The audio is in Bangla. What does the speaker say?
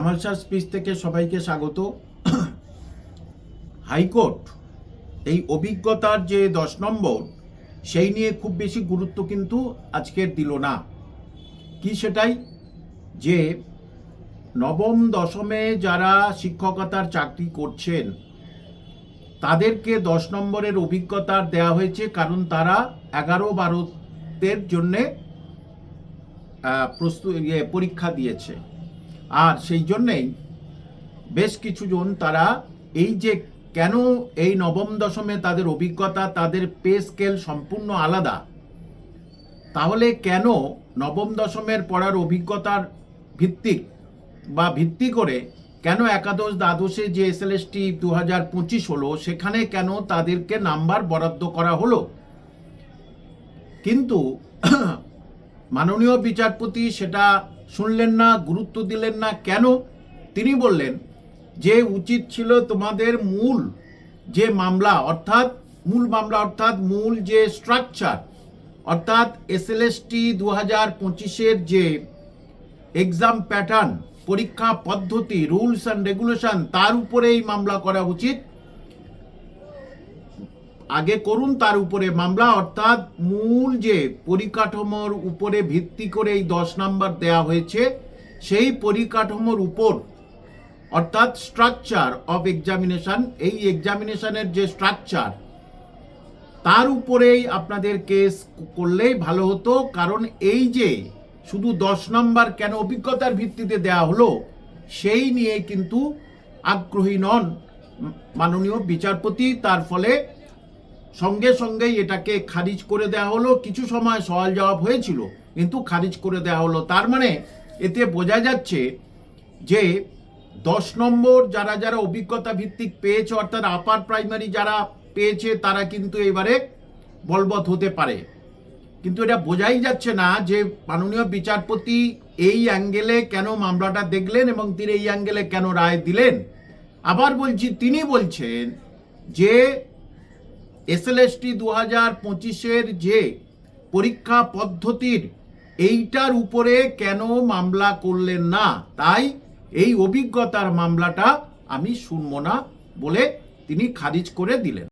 আমালসার স্পিচ থেকে সবাইকে স্বাগত। হাইকোর্ট এই অভিজ্ঞতার যে দশ নম্বর, সেই নিয়ে খুব বেশি গুরুত্ব কিন্তু আজকের দিল না। কি সেটাই? যে নবম দশমে যারা শিক্ষকতার চাকরি করছেন, তাদেরকে দশ নম্বরের অভিজ্ঞতার দেয়া হয়েছে কারণ তারা এগারো বারোতের জন্যে প্রস্তুত ইয়ে পরীক্ষা দিয়েছে। আর সেই জন্যেই বেশ কিছুজন তারা এই যে কেন এই নবম দশমে তাদের অভিজ্ঞতা, তাদের পে স্কেল সম্পূর্ণ আলাদা, তাহলে কেন নবম দশমের পড়ার অভিজ্ঞতার ভিত্তিক বা ভিত্তি করে কেন একাদশ দ্বাদশে যে এস এল এস টি দু হাজার পঁচিশ হলো, সেখানে কেন তাদেরকে নাম্বার বরাদ্দ করা হলো? কিন্তু মাননীয় বিচারপতি সেটা শুনলেন না, গুরুত্ব দিলেন না। কেন? তিনি বললেন, যে উচিত ছিল তোমাদের মূল যে মামলা, অর্থাৎ মূল মামলা, অর্থাৎ মূল যে স্ট্রাকচার অর্থাৎ এস এল এস টি দু হাজার পঁচিশের যে এক্সাম প্যাটার্ন পরীক্ষা পদ্ধতি রুলস অ্যান্ড রেগুলেশন তার উপরেই মামলা করা উচিত। আগে করুন, তার উপরে মামলা। অর্থাৎ মূল যে পরিকাঠামোর উপরে ভিত্তি করে এই দশ নাম্বার দেয়া হয়েছে, সেই পরিকাঠামোর উপর, অর্থাৎ স্ট্রাকচার অফ এক্সামিনেশন এই এক্সামিনেশনের যে স্ট্রাকচার তার উপরেই আপনাদের কেস করলেই ভালো হতো। কারণ এই যে শুধু দশ নম্বর কেন অভিজ্ঞতার ভিত্তিতে দেয়া হলো, সেই নিয়ে কিন্তু আগ্রহী নন মাননীয় বিচারপতি। তার ফলে সঙ্গে সঙ্গেই এটাকে খারিজ করে দেওয়া হলো। কিছু সময় সওয়াল জবাব হয়েছিল, কিন্তু খারিজ করে দেওয়া হলো। তার মানে এতে বোঝা যাচ্ছে যে দশ নম্বর যারা যারা অভিজ্ঞতা ভিত্তিক পেয়েছে, অর্থাৎ আপার প্রাইমারি যারা পেয়েছে, তারা কিন্তু এবারে বলবৎ হতে পারে। কিন্তু এটা বোঝাই যাচ্ছে না যে মাননীয় বিচারপতি এই অ্যাঙ্গেলে কেন মামলাটা দেখলেন এবং তিনি এই অ্যাঙ্গেলে কেন রায় দিলেন। আবার বলছি, তিনি বলছেন যে এসএলএসটি দু হাজার পঁচিশের যে পরীক্ষা পদ্ধতির, এইটার উপরে কেন মামলা করলেন না? তাই এই অভিজ্ঞতার মামলাটা আমি শুনব না বলে তিনি খারিজ করে দিলেন।